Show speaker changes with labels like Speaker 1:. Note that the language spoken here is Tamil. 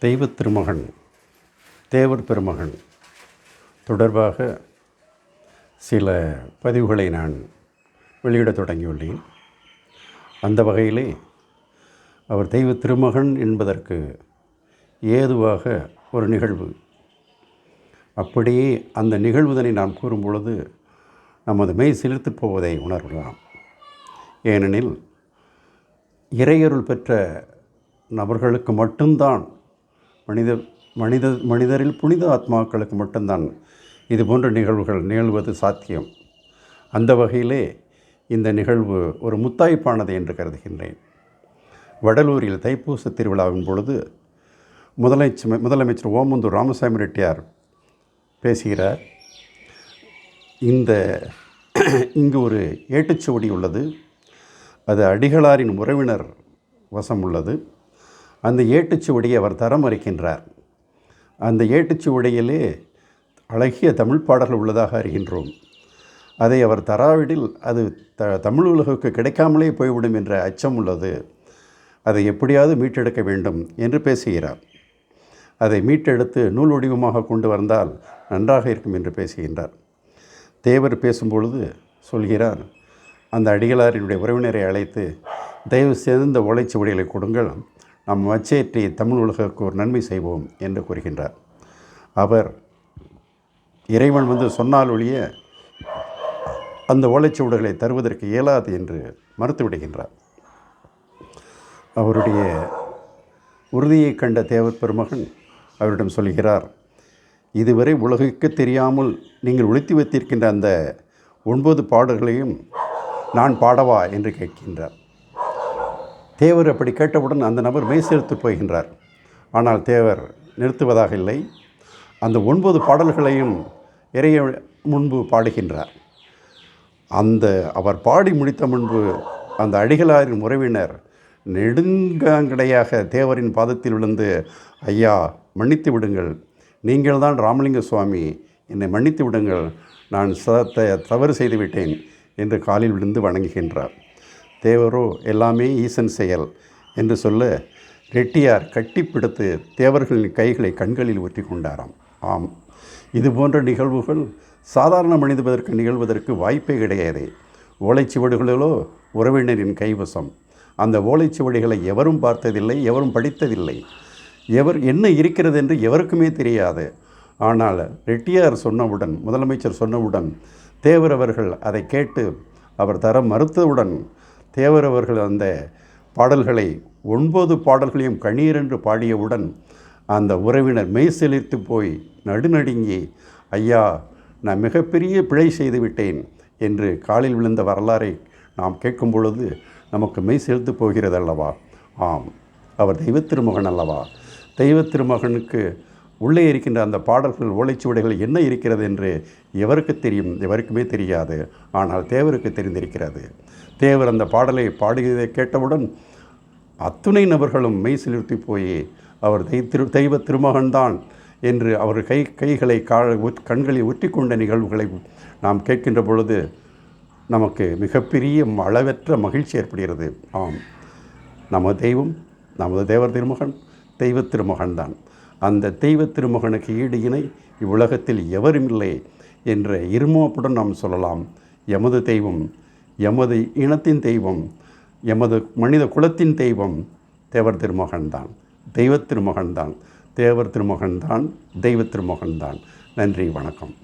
Speaker 1: தெய்வ திருமகன் தேவர் பெருமகன். தொடர்பாக சில பதிவுகளை நான் வெளியிடத் தொடங்கியுள்ளேன். அந்த வகையிலே அவர் தெய்வ திருமகன் என்பதற்கு ஏதுவாக ஒரு நிகழ்வு. அப்படியே அந்த நிகழ்வுதனை நாம் கூறும் பொழுது நமது மெய் சிலிர்த்து போவதை உணரலாம். ஏனெனில் இறையருள் பெற்ற நபர்களுக்கு மட்டும்தான் மனித மனித மனிதரில் புனித ஆத்மாக்களுக்கு மட்டும்தான் இது போன்ற நிகழ்வுகள் நிகழ்வது சாத்தியம். அந்த வகையிலே இந்த நிகழ்வு ஒரு முத்தாய்ப்பானது என்று கருதுகின்றேன். வடலூரில் தைப்பூச திருவிழாவின் பொழுது முதலமைச்சர் முதலமைச்சர் ஓமந்தூர் ராமசாமி ரெட்டியார் பேசுகிறார். இந்த இங்கு ஒரு ஏட்டுச்சுவடி உள்ளது. அது அடிகளாரின் உறவினர் வசம் உள்ளது. அந்த ஏட்டுச்சுவடியை அவர் தரம் அறிக்கின்றார் அந்த ஏட்டுச்சுவடியிலே அழகிய தமிழ் பாடல்கள் உள்ளதாக அறிகின்றோம். அதை அவர் தராவிடில் அது த தமிழ் உலகுக்கு கிடைக்காமலே போய்விடும் என்ற அச்சம் உள்ளது. அதை எப்படியாவது மீட்டெடுக்க வேண்டும் என்று பேசுகிறார். அதை மீட்டெடுத்து நூல் வடிவமாக கொண்டு வந்தால் நன்றாக இருக்கும் என்று பேசுகின்றார். தேவர் பேசும்பொழுது சொல்கிறார் அந்த அடிகளாரினுடைய உறவினரை அழைத்து தயவு செய்து இந்த ஓலைச்சுவடிகளை கொடுங்கள். நாம் மச்சேற்றி தமிழ் உலகுக்கு ஒரு நன்மை செய்வோம் என்று கூறுகின்றார். அவர் இறைவன் வந்து சொன்னால் ஒழிய அந்த ஓலைச்சுவடுகளை தருவதற்கு இயலாது என்று மறுத்துவிடுகின்றார் அவருடைய உறுதியை கண்ட தேவர் பெருமகன் அவரிடம் சொல்கிறார் இதுவரை உலகுக்கு தெரியாமல் நீங்கள் ஒழித்து வைத்திருக்கின்ற அந்த ஒன்பது பாடல்களையும் நான் பாடவா? என்று கேட்கின்றார். தேவர் அப்படி கேட்டவுடன் அந்த நபர் மெய்சேர்த்து போகின்றார். ஆனால் தேவர் நிறுத்துவதாக இல்லை. அந்த ஒன்பது பாடல்களையும் இறைய முன்பு பாடுகின்றார். அந்த அவர் பாடி முடித்த முன்பு அந்த அடிகளாரின் உறவினர் நெடுங்காங்கடையாக தேவரின் பாதத்தில் விழுந்து ஐயா மன்னித்து விடுங்கள். நீங்கள் தான் ராமலிங்க சுவாமி. என்னை மன்னித்து விடுங்கள். நான் சதத்தை தவறு செய்துவிட்டேன் என்று காலில் விழுந்து வணங்குகின்றார். தேவரோ எல்லாமே ஈசன் செயல் என்று சொல்ல ரெட்டியார் கட்டிப்பிடித்து தேவர்களின் கைகளை கண்களில் ஊற்றி கொண்டாராம் ஆம் இது போன்ற நிகழ்வுகள் சாதாரண மனிதர்களுக்கு நிகழ்வதற்கு வாய்ப்பே கிடையாது. ஓலைச்சுவடுகளிலோ உறவினரின் கைவசம். அந்த ஓலைச்சுவடிகளை எவரும் பார்த்ததில்லை எவரும் படித்ததில்லை. எவர் என்ன இருக்கிறது என்று எவருக்குமே தெரியாது. ஆனால் ரெட்டியார் சொன்னவுடன் முதலமைச்சர் சொன்னவுடன் தேவர் அவர்கள் அதை கேட்டு அவர் தர மறுத்தவுடன் தேவர் அவர்கள் அந்த பாடல்களை ஒன்பது பாடல்களையும் கண்ணீர் என்று பாடியவுடன் அந்த உறவினர் மெய் செலுத்து போய் நடுநடுங்கி ஐயா நான் மிகப்பெரிய பிழை செய்துவிட்டேன் என்று காலில் விழுந்த வரலாறை நாம் கேட்கும் பொழுது நமக்கு மெய் செலுத்து போகிறது அல்லவா ஆம் அவர் தெய்வ திருமகன் அல்லவா? தெய்வ திருமகனுக்கு உள்ளே இருக்கின்ற அந்த பாடல்கள் ஓலைச்சுவடைகள் என்ன இருக்கிறது என்று எவருக்கு தெரியும்? எவருக்குமே தெரியாது. ஆனால் தேவருக்கு தெரிந்திருக்கிறது. தேவர் அந்த பாடலை பாடுகிறதை கேட்டவுடன் அத்துணை நபர்களும் மெய் செலுத்தி போய் அவர் தெய் திரு தெய்வ திருமகன்தான் என்று அவர் கை கைகளை கா கண்களை ஒற்றிக்கொண்ட நிகழ்வுகளை நாம் கேட்கின்ற பொழுது நமக்கு மிகப்பெரிய அளவற்ற மகிழ்ச்சி ஏற்படுகிறது. ஆம். நம்ம தெய்வம் நமது தேவர் திருமகன் தெய்வ திருமகன் தான் அந்த தெய்வ திருமகனுக்கு ஈடு இணை இவ்வுலகத்தில் எவரும் இல்லை என்ற இருமோப்புடன் நாம் சொல்லலாம். எமது தெய்வம் எமது இனத்தின் தெய்வம் எமது மனித குலத்தின் தெய்வம் தேவர் திருமகன்தான் தெய்வ திருமகன்தான் தேவர் திருமகன்தான் தெய்வ திருமகன்தான் நன்றி வணக்கம்.